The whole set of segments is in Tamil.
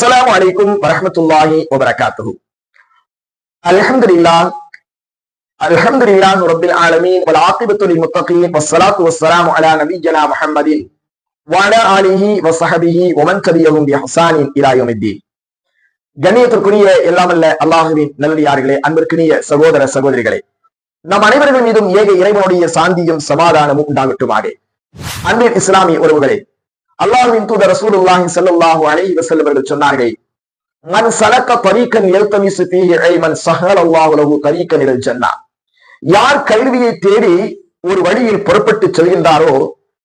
السلام عليكم ورحمة الله وبركاته الحمد لله الحمد لله رب العالمين والعاقبة للمتقين والصلاة والسلام على نبينا محمد وعلى آله وصحبه ومن تبعهم بإحسان إلى يوم الدين கண்ணியத்திற்குரிய எல்லாமல்ல அல்லாஹுவின் நல்லடியார்களே அன்பிற்குரிய சகோதர சகோதரிகளே நம் அனைவர்கள் மீதும் ஏக இறைவனுடைய சாந்தியும் சமாதானமும் உண்டாகட்டுமாக அன்பின் இஸ்லாமிய உறவுகளே அல்லாஹின் தூதர் ரசூலுல்லாஹி ஸல்லல்லாஹு அலைஹி வஸல்லம் அவர்கள் சொன்னார்கள் மன் சலக்க தரீக்கன் யல்தமிசு ஃபீஹி இல்மன் ஸஹலல்லாஹு லஹு தரீக்கன் இலல் ஜன்னா. யார் கல்வியை தேடி ஒரு வழியில் புறப்பட்டு செல்கின்றாரோ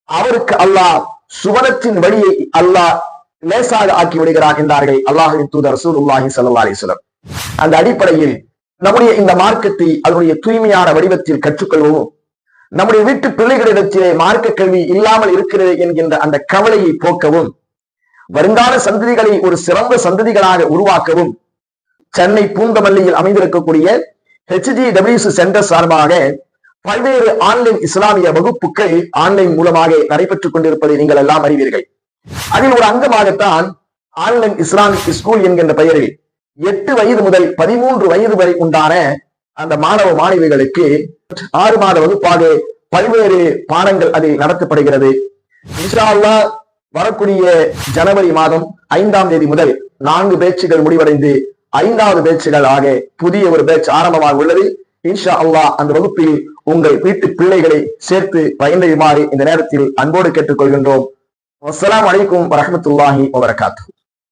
அவருக்கு அல்லாஹ் சுவனத்தின் வழியை அல்லாஹ் லேசாக ஆக்கி விடுகிறார் என்றார்கள் அல்லாஹின் தூதர் ரசூலுல்லாஹி ஸல்லல்லாஹு அலைஹி வஸல்லம். அந்த அடிப்படையில் நம்முடைய இந்த மார்க்கத்தை அதனுடைய தூய்மையான வடிவத்தில் கற்றுக்கொள்வோம். நம்முடைய வீட்டு பிள்ளைகளிடத்திலே மார்க்க கல்வி இல்லாமல் இருக்கிறது என்கின்ற அந்த கவலையை போக்கவும் வருங்கால சந்ததிகளை ஒரு சிறந்த சந்ததிகளாக உருவாக்கவும் சென்னை பூந்தமல்லியில் அமைந்திருக்கக்கூடிய ஹெச்ஜி டபிள்யூசி சென்டர் சார்பாக பல்வேறு ஆன்லைன் இஸ்லாமிய வகுப்புகள் ஆன்லைன் மூலமாக நடைபெற்றுக் கொண்டிருப்பதை நீங்கள் எல்லாம் அறிவீர்கள். அதில் ஒரு அங்கமாகத்தான் ஆன்லைன் இஸ்லாமிக் ஸ்கூல் என்கின்ற பெயரில் எட்டு வயது முதல் பதிமூன்று வயது வரை உண்டான அந்த மாணவ மாணவிகளுக்கு ஆறு மாத வகுப்பாக பல்வேறு பாடங்கள் அதில் நடத்தப்படுகிறது. இன்ஷால்லா அல்லாஹ் வரக்கூடிய ஜனவரி மாதம் ஐந்தாம் தேதி முதல் நான்கு பேச்சுகள் முடிவடைந்து ஐந்தாவது பேச்சுகள் ஆக புதிய ஒரு பேட்ச் ஆரம்பமாக உள்ளது. இன்ஷா அல்லா அந்த வகுப்பில் உங்கள் வீட்டு பிள்ளைகளை சேர்த்து பயந்தையுமாறு இந்த நேரத்தில் அன்போடு கேட்டுக்கொள்கின்றோம். அஸ்லாம் அலைக்கும் வரமத்துல்லாஹி வபரகாத்துஹு.